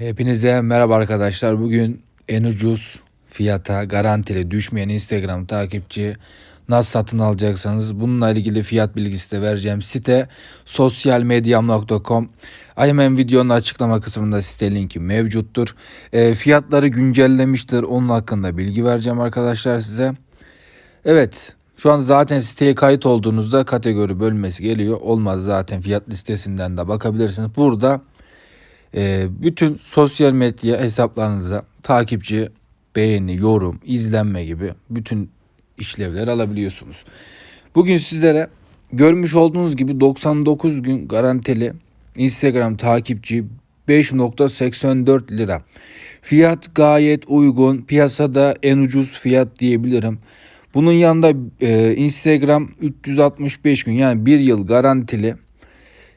Hepinize merhaba arkadaşlar. Bugün en ucuz fiyata garantili düşmeyen Instagram takipçi nasıl satın alacaksanız bununla ilgili fiyat bilgisi de vereceğim. Site sosyalmedyam.com IMM videonun açıklama kısmında site linki mevcuttur. E, fiyatları güncellemiştir. Onun hakkında bilgi vereceğim arkadaşlar size. Evet şu an zaten siteye kayıt olduğunuzda kategori bölmesi geliyor. Olmaz zaten fiyat listesinden de bakabilirsiniz. Burada e, bütün sosyal medya hesaplarınıza takipçi, beğeni, yorum, izlenme gibi bütün işlevler alabiliyorsunuz. Bugün sizlere görmüş olduğunuz gibi 99 gün garantili Instagram takipçi 5.84 lira. Fiyat gayet uygun. Piyasada en ucuz fiyat diyebilirim. Bunun yanında e, Instagram 365 gün yani bir yıl garantili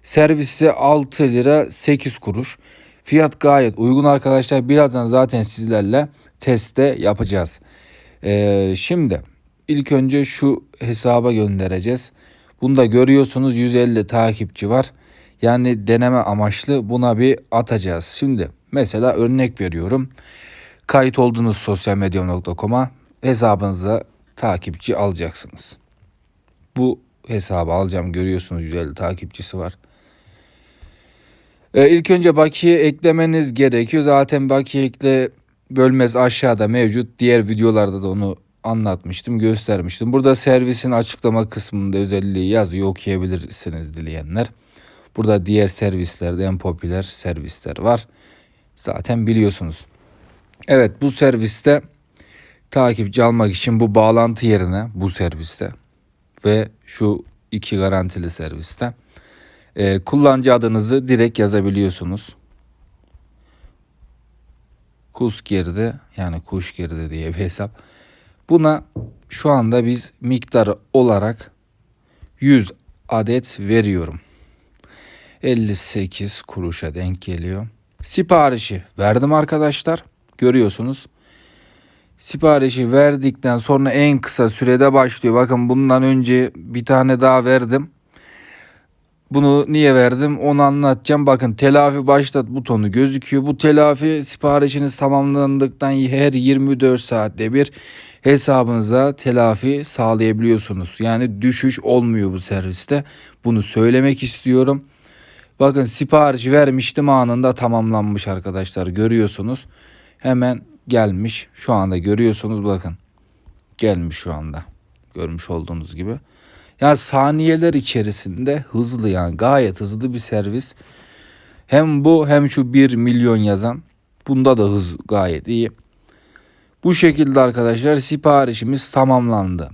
Servisi 6 lira 8 kuruş. Fiyat gayet uygun arkadaşlar. Birazdan zaten sizlerle testte yapacağız. Ee, şimdi ilk önce şu hesaba göndereceğiz. Bunda görüyorsunuz 150 takipçi var. Yani deneme amaçlı buna bir atacağız. Şimdi mesela örnek veriyorum. Kayıt olduğunuz sosyalmedyam.com'a hesabınıza takipçi alacaksınız. Bu hesabı alacağım görüyorsunuz 150 takipçisi var. Ee, ilk önce bakiye eklemeniz gerekiyor. Zaten bakiye ekle bölmez aşağıda mevcut. Diğer videolarda da onu anlatmıştım, göstermiştim. Burada servisin açıklama kısmında özelliği yazıyor. Okuyabilirsiniz dileyenler. Burada diğer servislerde en popüler servisler var. Zaten biliyorsunuz. Evet bu serviste takipçi almak için bu bağlantı yerine bu serviste ve şu iki garantili serviste e, kullanıcı adınızı direkt yazabiliyorsunuz. Kus girdi yani kuş girdi diye bir hesap. Buna şu anda biz miktar olarak 100 adet veriyorum. 58 kuruşa denk geliyor. Siparişi verdim arkadaşlar. Görüyorsunuz. Siparişi verdikten sonra en kısa sürede başlıyor. Bakın bundan önce bir tane daha verdim. Bunu niye verdim onu anlatacağım. Bakın telafi başlat butonu gözüküyor. Bu telafi siparişiniz tamamlandıktan her 24 saatte bir hesabınıza telafi sağlayabiliyorsunuz. Yani düşüş olmuyor bu serviste. Bunu söylemek istiyorum. Bakın sipariş vermiştim anında tamamlanmış arkadaşlar görüyorsunuz. Hemen gelmiş. Şu anda görüyorsunuz bakın. Gelmiş şu anda. Görmüş olduğunuz gibi. Yani saniyeler içerisinde hızlı yani gayet hızlı bir servis. Hem bu hem şu 1 milyon yazan. Bunda da hız gayet iyi. Bu şekilde arkadaşlar siparişimiz tamamlandı.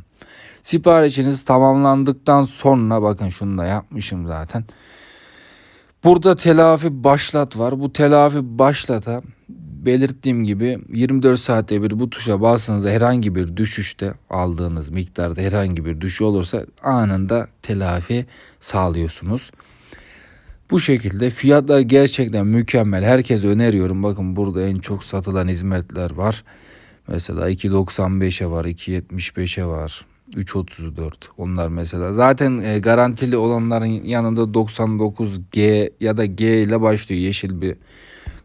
Siparişiniz tamamlandıktan sonra bakın şunu da yapmışım zaten. Burada telafi başlat var. Bu telafi başlata belirttiğim gibi 24 saatte bir bu tuşa basınızda herhangi bir düşüşte aldığınız miktarda herhangi bir düşüş olursa anında telafi sağlıyorsunuz. Bu şekilde fiyatlar gerçekten mükemmel. Herkese öneriyorum. Bakın burada en çok satılan hizmetler var. Mesela 2.95'e var, 2.75'e var. 3.34 onlar mesela. Zaten e, garantili olanların yanında 99G ya da G ile başlıyor. Yeşil bir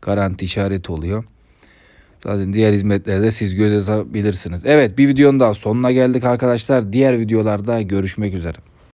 garanti işareti oluyor. Zaten diğer hizmetlerde siz göz atabilirsiniz. Evet bir videonun daha sonuna geldik arkadaşlar. Diğer videolarda görüşmek üzere.